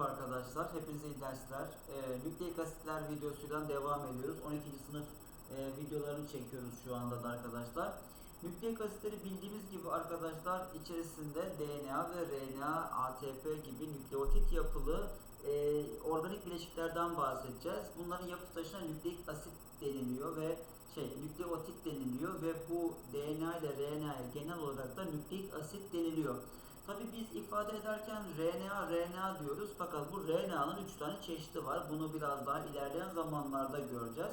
Merhaba arkadaşlar, hepinize iyi dersler. Ee, nükleik asitler videosuyla devam ediyoruz. 12. sınıf e, videolarını çekiyoruz şu anda da arkadaşlar. Nükleik asitleri bildiğimiz gibi arkadaşlar içerisinde DNA ve RNA, ATP gibi nükleotit yapılı e, organik bileşiklerden bahsedeceğiz. Bunların yapı taşına nükleik asit deniliyor ve şey nükleotit deniliyor ve bu DNA ile RNA'ya genel olarak da nükleik asit deniliyor. Tabi biz ifade ederken RNA, RNA diyoruz fakat bu RNA'nın 3 tane çeşidi var. Bunu biraz daha ilerleyen zamanlarda göreceğiz.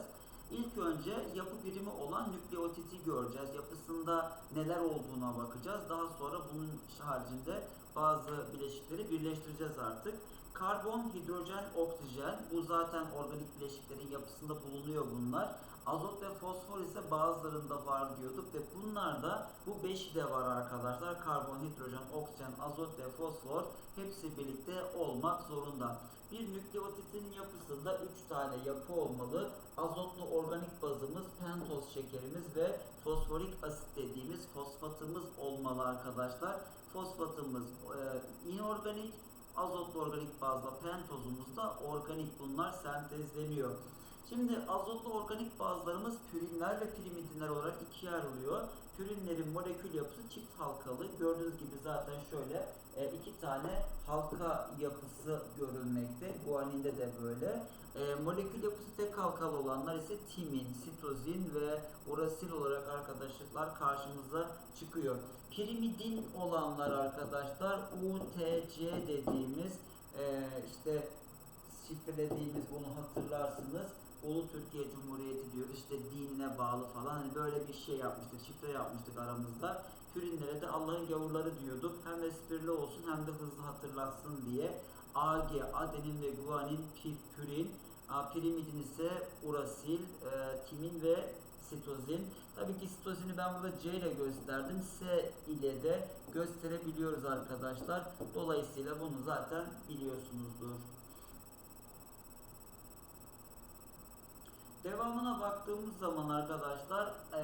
İlk önce yapı birimi olan nükleotiti göreceğiz. Yapısında neler olduğuna bakacağız. Daha sonra bunun haricinde bazı bileşikleri birleştireceğiz artık. Karbon, hidrojen, oksijen bu zaten organik bileşiklerin yapısında bulunuyor bunlar. Azot ve fosfor ise bazılarında var diyorduk ve bunlarda bu beşi de var arkadaşlar. Karbon, hidrojen, oksijen, azot ve fosfor hepsi birlikte olmak zorunda. Bir nükleotitin yapısında 3 tane yapı olmalı. Azotlu organik bazımız, pentoz şekerimiz ve fosforik asit dediğimiz fosfatımız olmalı arkadaşlar. Fosfatımız e, inorganik, azotlu organik bazda pentozumuz da organik bunlar sentezleniyor. Şimdi azotlu organik bazlarımız pürinler ve pirimidinler olarak ikiye ayrılıyor. Pürinlerin molekül yapısı çift halkalı. Gördüğünüz gibi zaten şöyle e, iki tane halka yapısı görülmekte. Guaninde de böyle. E, molekül yapısı tek halkalı olanlar ise timin, sitozin ve urasil olarak arkadaşlar karşımıza çıkıyor. Pirimidin olanlar arkadaşlar UTC dediğimiz e, işte şifrelediğimiz bunu hatırlarsınız. Ulu Türkiye Cumhuriyeti diyor işte dinine bağlı falan hani böyle bir şey yapmıştık şifre yapmıştık aramızda. Pürinlere de Allah'ın gavurları diyorduk. Hem esprili olsun hem de hızlı hatırlatsın diye. AG, adenin ve guanin, pürin, pirimidin ise urasil, e, timin ve sitozin. Tabii ki sitozini ben burada C ile gösterdim. S ile de gösterebiliyoruz arkadaşlar. Dolayısıyla bunu zaten biliyorsunuzdur. Devamına baktığımız zaman arkadaşlar e,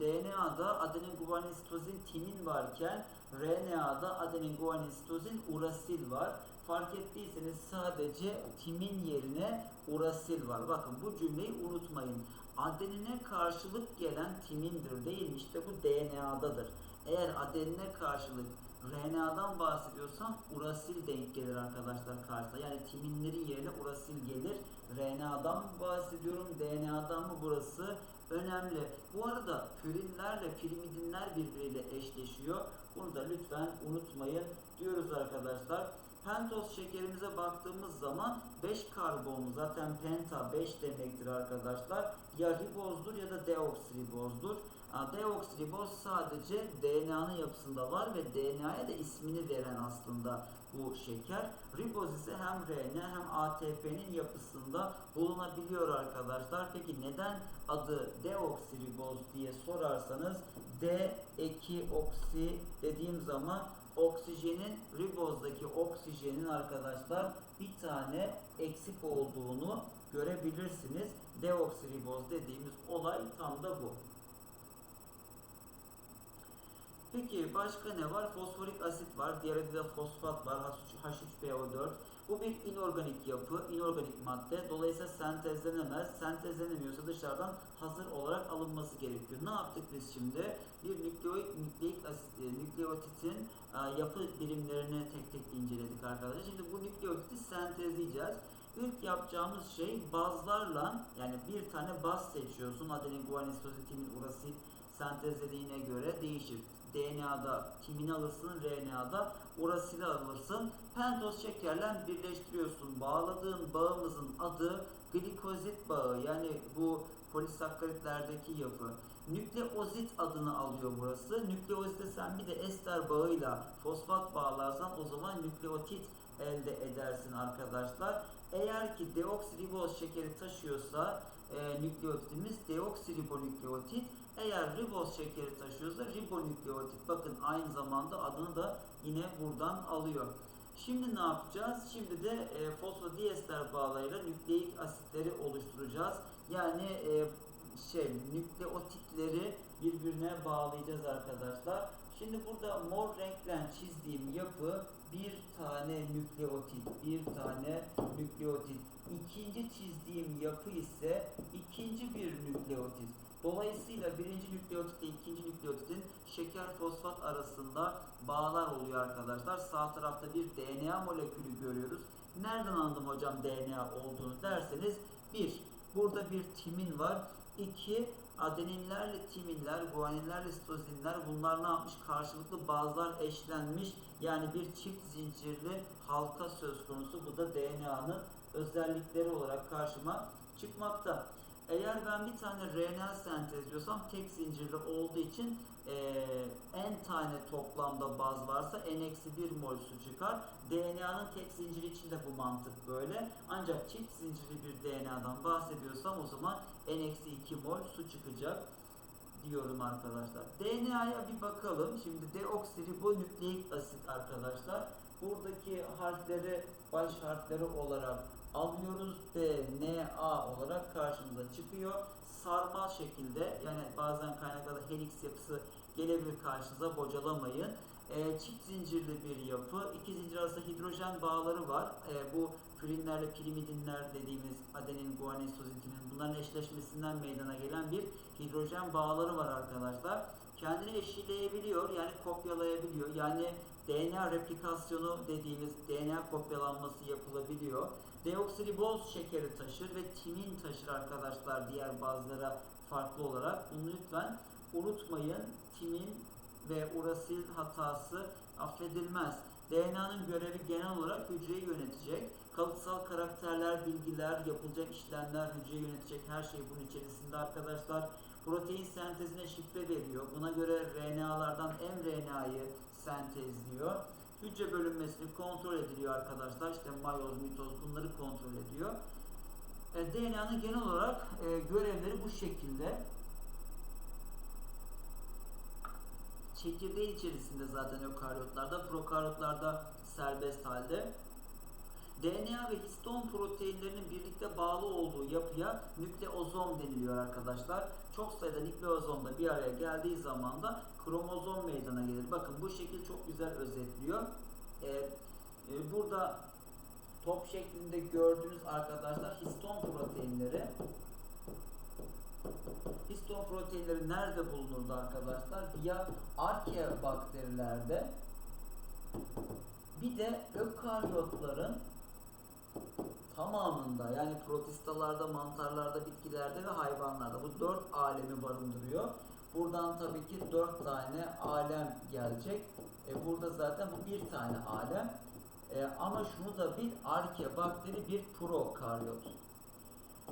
DNA'da adenin guanin sitozin timin varken RNA'da adenin guanin sitozin urasil var. Fark ettiyseniz sadece timin yerine urasil var. Bakın bu cümleyi unutmayın. Adenine karşılık gelen timindir değil mi? İşte bu DNA'dadır. Eğer adenine karşılık RNA'dan bahsediyorsam urasil denk gelir arkadaşlar karşısına. Yani timinlerin yerine urasil gelir. RNA'dan bahsediyorum, DNA'dan mı burası? Önemli. Bu arada pürinlerle pirimidinler birbiriyle eşleşiyor. Bunu da lütfen unutmayın diyoruz arkadaşlar. Pentoz şekerimize baktığımız zaman 5 karbonlu zaten penta 5 demektir arkadaşlar. Ya ribozdur ya da deoksiribozdur. Deoksiriboz sadece DNA'nın yapısında var ve DNA'ya da ismini veren aslında bu şeker. Riboz ise hem RNA hem ATP'nin yapısında bulunabiliyor arkadaşlar. Peki neden adı deoksiriboz diye sorarsanız D eki oksi dediğim zaman oksijenin ribozdaki oksijenin arkadaşlar bir tane eksik olduğunu görebilirsiniz. Deoksiriboz dediğimiz olay tam da bu. Peki başka ne var? Fosforik asit var. Diğer adı da fosfat var. H3PO4. Bu bir inorganik yapı, inorganik madde. Dolayısıyla sentezlenemez. Sentezlenemiyorsa dışarıdan hazır olarak alınması gerekiyor. Ne yaptık biz şimdi? Bir nükleik e, nükleotitin e, yapı birimlerini tek tek inceledik arkadaşlar. Şimdi bu nükleotiti sentezleyeceğiz. İlk yapacağımız şey bazlarla yani bir tane baz seçiyorsun. Adenin, guanin, sitozin, timin, urasil sentezlediğine göre değişir. DNA'da timini alırsın, RNA'da urasili alırsın. Pentoz şekerle birleştiriyorsun. Bağladığın bağımızın adı glikozit bağı yani bu polisakaritlerdeki yapı. Nükleozit adını alıyor burası. Nükleozite sen bir de ester bağıyla fosfat bağlarsan o zaman nükleotit elde edersin arkadaşlar. Eğer ki deoksiriboz şekeri taşıyorsa e, nükleotidimiz deoksiribonükleotit. Eğer riboz şekeri taşıyorsa ribonükleotit. Bakın aynı zamanda adını da yine buradan alıyor. Şimdi ne yapacağız? Şimdi de e, fosfodiester bağlarıyla nükleik asitleri oluşturacağız. Yani e, şey nükleotitleri birbirine bağlayacağız arkadaşlar. Şimdi burada mor renkle çizdiğim yapı bir tane nükleotit, bir tane nükleotit. İkinci çizdiğim yapı ise ikinci bir nükleotit. Dolayısıyla birinci nükleotit ile ikinci nükleotitin şeker fosfat arasında bağlar oluyor arkadaşlar. Sağ tarafta bir DNA molekülü görüyoruz. Nereden anladım hocam DNA olduğunu derseniz bir, burada bir timin var. İki, adeninlerle timinler, guaninlerle sitozinler bunlar ne yapmış? Karşılıklı bazlar eşlenmiş. Yani bir çift zincirli halka söz konusu. Bu da DNA'nın özellikleri olarak karşıma çıkmakta. Eğer ben bir tane RNA sentezliyorsam tek zincirli olduğu için eee n tane toplamda baz varsa n-1 mol su çıkar. DNA'nın tek zinciri için de bu mantık böyle. Ancak çift zincirli bir DNA'dan bahsediyorsam o zaman n-2 mol su çıkacak diyorum arkadaşlar. DNA'ya bir bakalım. Şimdi deoksiribonükleik asit arkadaşlar. Buradaki harfleri baş harfleri olarak alıyoruz. DNA olarak karşımıza çıkıyor. Sarmal şekilde yani bazen kaynaklarda helix yapısı gelebilir karşınıza bocalamayın. Ee, çift zincirli bir yapı. İki zincir arasında hidrojen bağları var. Ee, bu pürinlerle pirimidinler dediğimiz adenin, guanin, sitozin, bunların eşleşmesinden meydana gelen bir hidrojen bağları var arkadaşlar. Kendini eşitleyebiliyor yani kopyalayabiliyor. Yani DNA replikasyonu dediğimiz DNA kopyalanması yapılabiliyor. Deoksiriboz şekeri taşır ve timin taşır arkadaşlar diğer bazılara farklı olarak. Bunu lütfen unutmayın. Timin ve urasil hatası affedilmez. DNA'nın görevi genel olarak hücreyi yönetecek. Kalıtsal karakterler, bilgiler, yapılacak işlemler, hücreyi yönetecek her şey bunun içerisinde arkadaşlar. Protein sentezine şifre veriyor. Buna göre RNA'lardan mRNA'yı sentezliyor. Hücre bölünmesini kontrol ediliyor arkadaşlar. İşte mayoz, mitoz bunları kontrol ediyor. E, DNA'nın genel olarak e, görevleri bu şekilde. Çekirdeğin içerisinde zaten ökaryotlarda, prokaryotlarda serbest halde. DNA ve histon proteinlerinin birlikte bağlı olduğu yapıya nükleozom deniliyor arkadaşlar. Çok sayıda nükleozom da bir araya geldiği zaman da kromozom meydana gelir. Bakın bu şekil çok güzel özetliyor. Ee, e, burada top şeklinde gördüğünüz arkadaşlar histon proteinleri Histon proteinleri nerede bulunurdu arkadaşlar? Ya arke bakterilerde bir de ökaryotların tamamında yani protistalarda, mantarlarda, bitkilerde ve hayvanlarda bu dört alemi barındırıyor. Buradan tabii ki dört tane alem gelecek. E burada zaten bu bir tane alem. E, ama şunu da bir arke bakteri bir prokaryot.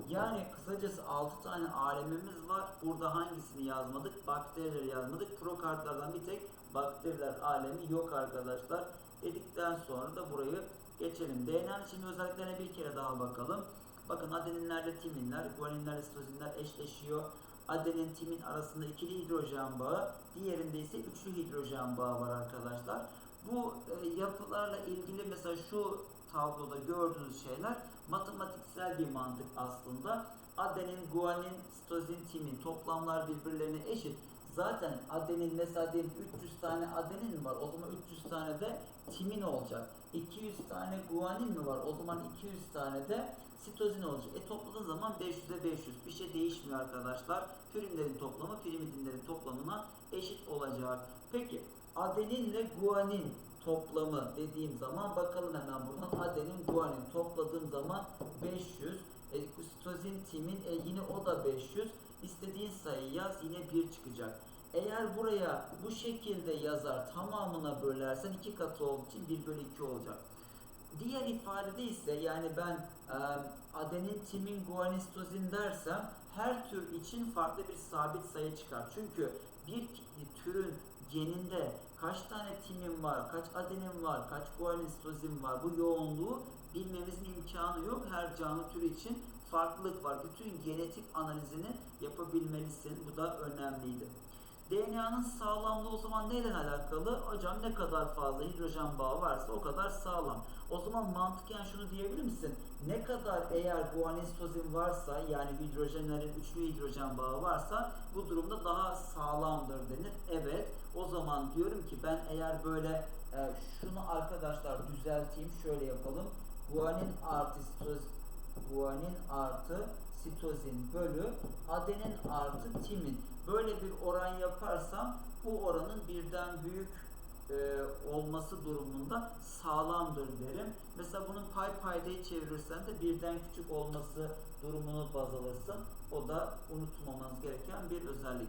Yani kısacası 6 tane alemimiz var. Burada hangisini yazmadık? Bakterileri yazmadık. Prokartlardan bir tek bakteriler alemi yok arkadaşlar. Dedikten sonra da burayı geçelim. DNA'nın için özelliklerine bir kere daha bakalım. Bakın adeninlerle timinler, guaninlerle sitozinler eşleşiyor. Adenin timin arasında ikili hidrojen bağı, diğerinde ise üçlü hidrojen bağı var arkadaşlar. Bu e, yapılarla ilgili mesela şu tabloda gördüğünüz şeyler matematiksel bir mantık aslında. Adenin, guanin, sitozin, timin toplamlar birbirlerine eşit. Zaten adenin mesela diyelim 300 tane adenin var. O zaman 300 tane de timin olacak. 200 tane guanin mi var? O zaman 200 tane de sitozin olacak. E topladığın zaman 500'e 500. Bir şey değişmiyor arkadaşlar. Pürinlerin toplamı pirimidinlerin toplamına eşit olacak. Peki adeninle guanin toplamı dediğim zaman bakalım hemen buradan adenin guanin topladığım zaman 500 e, sitozin timin e, yine o da 500 istediğin sayı yaz yine 1 çıkacak. Eğer buraya bu şekilde yazar tamamına bölersen iki katı olduğu için 1 bölü 2 olacak. Diğer ifadede ise yani ben e, adenin, timin, guanin, sitozin dersem her tür için farklı bir sabit sayı çıkar. Çünkü bir türün geninde kaç tane timin var, kaç adenin var, kaç guanin, sitozin var bu yoğunluğu bilmemizin imkanı yok. Her canlı türü için farklılık var. Bütün genetik analizini yapabilmelisin. Bu da önemliydi. DNA'nın sağlamlığı o zaman neyle alakalı? Hocam ne kadar fazla hidrojen bağı varsa o kadar sağlam. O zaman mantıken şunu diyebilir misin? Ne kadar eğer guanisitozin varsa yani hidrojenlerin üçlü hidrojen bağı varsa bu durumda daha sağlamdır denir. Evet o zaman diyorum ki ben eğer böyle e, şunu arkadaşlar düzelteyim şöyle yapalım. Guanin artı guanin artı sitozin bölü adenin artı timin. Böyle bir oran yaparsam bu oranın birden büyük e, olması durumunda sağlamdır derim. Mesela bunun pay paydayı çevirirsen de birden küçük olması durumunu baz alırsın. O da unutmamanız gereken bir özellik.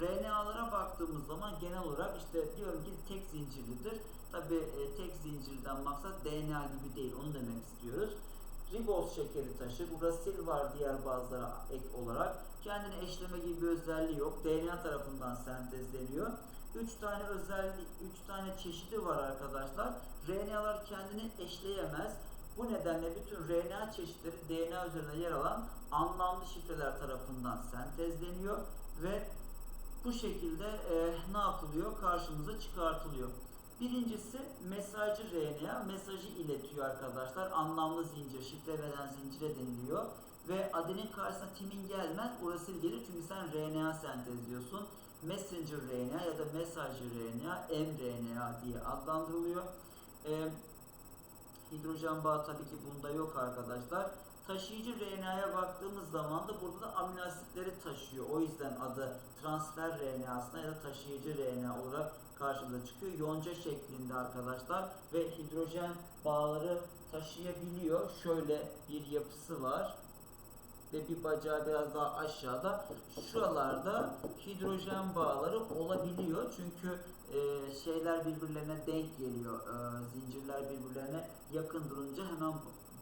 RNA'lara baktığımız zaman genel olarak işte diyorum ki tek zincirlidir. Tabi e, tek zincirden maksat DNA gibi değil onu demek istiyoruz. Riboz şekeri taşır. Urasil var diğer bazılara ek olarak. Kendini eşleme gibi bir özelliği yok. DNA tarafından sentezleniyor. 3 tane özellik, 3 tane çeşidi var arkadaşlar. RNA'lar kendini eşleyemez. Bu nedenle bütün RNA çeşitleri DNA üzerinde yer alan anlamlı şifreler tarafından sentezleniyor ve bu şekilde e, ne yapılıyor? Karşımıza çıkartılıyor. Birincisi mesajcı RNA mesajı iletiyor arkadaşlar. Anlamlı zincir, şifre veren zincire deniliyor. Ve adenin karşısına timin gelmez, urasil gelir çünkü sen RNA sentezliyorsun. Messenger RNA ya da mesajcı RNA, mRNA diye adlandırılıyor. Ee, hidrojen bağı tabii ki bunda yok arkadaşlar. Taşıyıcı RNA'ya baktığımız zaman da burada da amino asitleri taşıyor. O yüzden adı transfer RNA'sına ya da taşıyıcı RNA olarak karşımıza çıkıyor. Yonca şeklinde arkadaşlar ve hidrojen bağları taşıyabiliyor. Şöyle bir yapısı var ve bir bacağı biraz daha aşağıda şuralarda hidrojen bağları olabiliyor çünkü e, şeyler birbirlerine denk geliyor e, zincirler birbirlerine yakın durunca hemen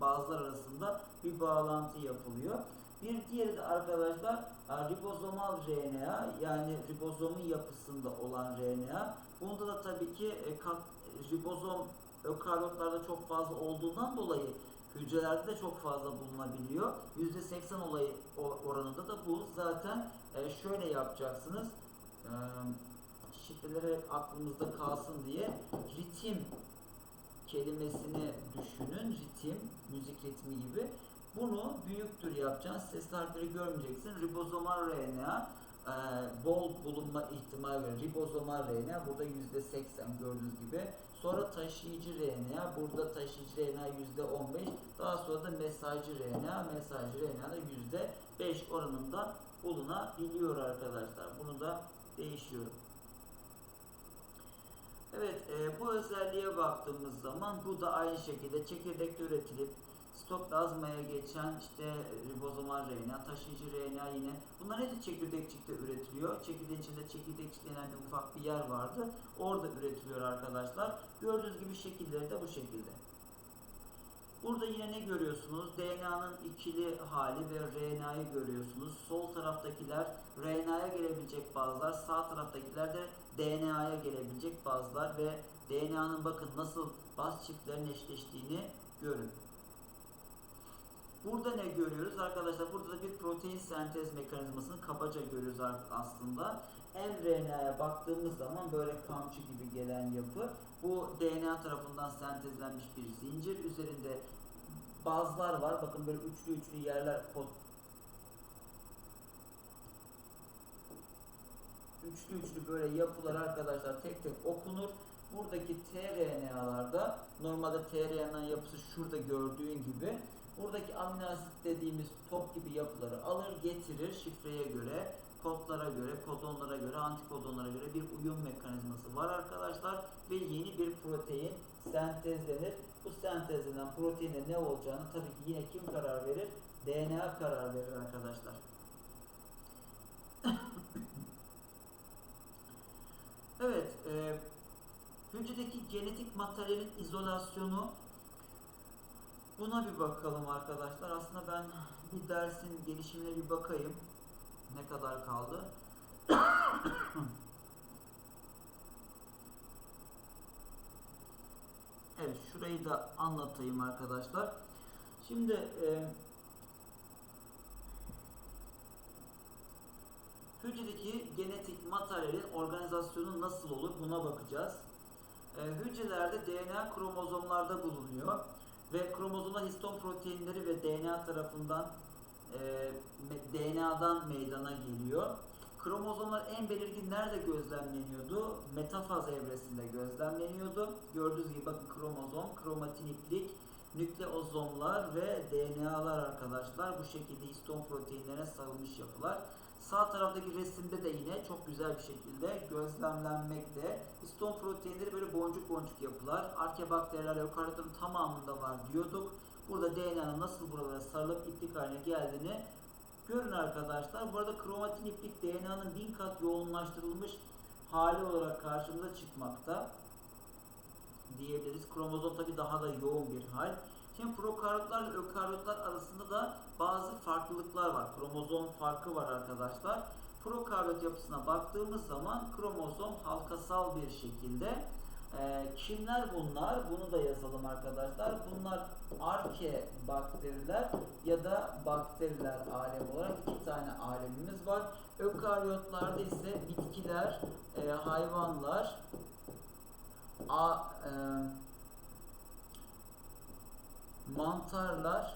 bazılar arasında bir bağlantı yapılıyor. Bir diğeri de arkadaşlar e, ribozomal RNA yani ribozomun yapısında olan RNA. Bunda da tabii ki e, kat, ribozom ökaryotlarda çok fazla olduğundan dolayı hücrelerde de çok fazla bulunabiliyor. %80 olayı oranında da bu. Zaten e, şöyle yapacaksınız. E, şifreleri aklımızda kalsın diye ritim kelimesini düşünün. Ritim, müzik ritmi gibi. Bunu büyüktür yapacaksın. Sesli harfleri görmeyeceksin. Ribozomal RNA e, bol bulunma ihtimali var. Ribozomal RNA burada %80 gördüğünüz gibi. Sonra taşıyıcı RNA, burada taşıyıcı RNA %15, daha sonra da mesajcı RNA, mesajcı RNA da %5 oranında bulunabiliyor arkadaşlar. Bunu da değişiyor. Evet, e, bu özelliğe baktığımız zaman bu da aynı şekilde çekirdekte üretilip stoplazmaya geçen işte ribozomal RNA, taşıyıcı RNA yine. Bunlar hepsi çekirdekçikte üretiliyor. Çekirdeğin içinde çekirdekçik denen bir ufak bir yer vardı. Orada üretiliyor arkadaşlar. Gördüğünüz gibi şekilleri de bu şekilde. Burada yine ne görüyorsunuz? DNA'nın ikili hali ve RNA'yı görüyorsunuz. Sol taraftakiler RNA'ya gelebilecek bazılar, sağ taraftakiler de DNA'ya gelebilecek bazılar ve DNA'nın bakın nasıl baz çiftlerin eşleştiğini görün. Burada ne görüyoruz? Arkadaşlar burada da bir protein sentez mekanizmasını kabaca görüyoruz aslında. mRNA'ya baktığımız zaman böyle kamçı gibi gelen yapı. Bu DNA tarafından sentezlenmiş bir zincir. Üzerinde bazlar var. Bakın böyle üçlü üçlü yerler kod üçlü üçlü böyle yapılar arkadaşlar tek tek okunur. Buradaki tRNA'larda normalde tRNA yapısı şurada gördüğün gibi Buradaki amino asit dediğimiz top gibi yapıları alır getirir şifreye göre, kodlara göre, kodonlara göre, antikodonlara göre bir uyum mekanizması var arkadaşlar ve yeni bir protein sentezlenir. Bu sentezlenen proteinde ne olacağını tabii ki yine kim karar verir? DNA karar verir arkadaşlar. evet, e, hücredeki genetik materyalin izolasyonu Buna bir bakalım arkadaşlar. Aslında ben bir dersin gelişimine bir bakayım. Ne kadar kaldı? evet şurayı da anlatayım arkadaşlar. Şimdi e, hücredeki genetik materyalin organizasyonu nasıl olur buna bakacağız. E, hücrelerde DNA kromozomlarda bulunuyor ve kromozomda histon proteinleri ve DNA tarafından e, DNA'dan meydana geliyor. Kromozomlar en belirgin nerede gözlemleniyordu? Metafaz evresinde gözlemleniyordu. Gördüğünüz gibi bakın kromozom, kromatin iplik, nükleozomlar ve DNA'lar arkadaşlar bu şekilde histon proteinlerine sarılmış yapılar. Sağ taraftaki resimde de yine çok güzel bir şekilde gözlemlenmekte. Histon proteinleri böyle boncuk boncuk yapılar. Arkebakteriler ökaryotların tamamında var diyorduk. Burada DNA'nın nasıl buralara sarılıp iplik haline geldiğini görün arkadaşlar. Bu arada kromatin iplik DNA'nın bin kat yoğunlaştırılmış hali olarak karşımıza çıkmakta diyebiliriz. Kromozom tabi daha da yoğun bir hal. Şimdi prokaryotlarla ökaryotlar arasında da bazı farklılıklar var. Kromozom farkı var arkadaşlar. Prokaryot yapısına baktığımız zaman kromozom halkasal bir şekilde. Ee, kimler bunlar? Bunu da yazalım arkadaşlar. Bunlar arke bakteriler ya da bakteriler alemi olarak iki tane alemimiz var. Ökaryotlarda ise bitkiler, e, hayvanlar, a, e, mantarlar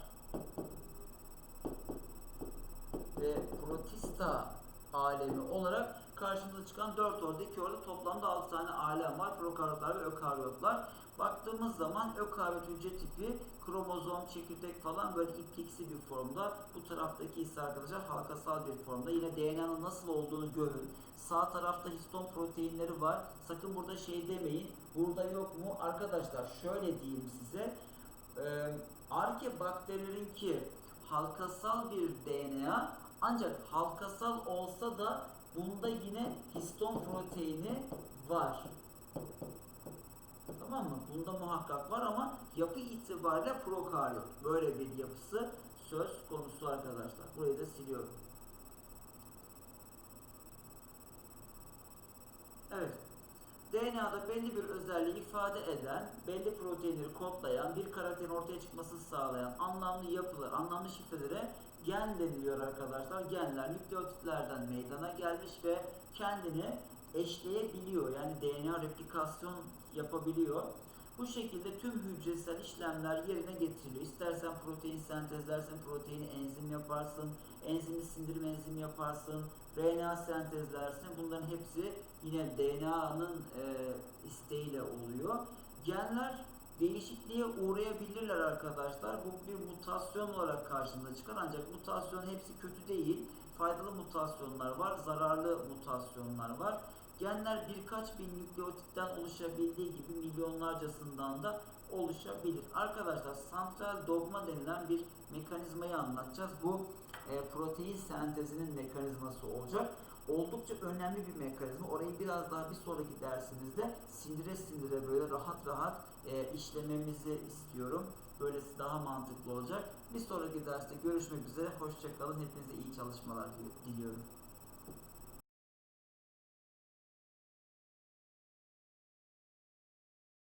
ve protista alemi olarak karşımıza çıkan 4 orada 2 orada toplamda 6 tane alem var. Prokaryotlar ve ökaryotlar. Baktığımız zaman ökaryot hücre tipi kromozom, çekirdek falan böyle ipliksi bir formda. Bu taraftaki ise arkadaşlar halkasal bir formda. Yine DNA'nın nasıl olduğunu görün. Sağ tarafta histon proteinleri var. Sakın burada şey demeyin. Burada yok mu? Arkadaşlar şöyle diyeyim size. Ee, arke bakterilerinki halkasal bir DNA ancak halkasal olsa da bunda yine histon proteini var. Tamam mı? Bunda muhakkak var ama yapı itibariyle prokaryot. Böyle bir yapısı söz konusu arkadaşlar. Burayı da siliyorum. Evet. DNA'da belli bir özelliği ifade eden, belli proteinleri kodlayan, bir karakterin ortaya çıkmasını sağlayan anlamlı yapılar, anlamlı şifrelere gen deniliyor arkadaşlar. Genler nükleotitlerden meydana gelmiş ve kendini eşleyebiliyor. Yani DNA replikasyon yapabiliyor. Bu şekilde tüm hücresel işlemler yerine getiriliyor. İstersen protein sentezlersin, proteini enzim yaparsın, enzimi sindirim enzimi yaparsın, RNA sentezlersin. Bunların hepsi yine DNA'nın e, isteğiyle oluyor. Genler değişikliğe uğrayabilirler arkadaşlar. Bu bir mutasyon olarak karşımıza çıkar ancak mutasyon hepsi kötü değil. Faydalı mutasyonlar var, zararlı mutasyonlar var. Genler birkaç bin nükleotitten oluşabildiği gibi milyonlarcasından da oluşabilir. Arkadaşlar santral dogma denilen bir mekanizmayı anlatacağız. Bu e, protein sentezinin mekanizması olacak. Oldukça önemli bir mekanizma. Orayı biraz daha bir sonraki dersimizde sindire sindire böyle rahat rahat e, işlememizi istiyorum. Böylesi daha mantıklı olacak. Bir sonraki derste görüşmek üzere. Hoşçakalın. Hepinize iyi çalışmalar diliyorum.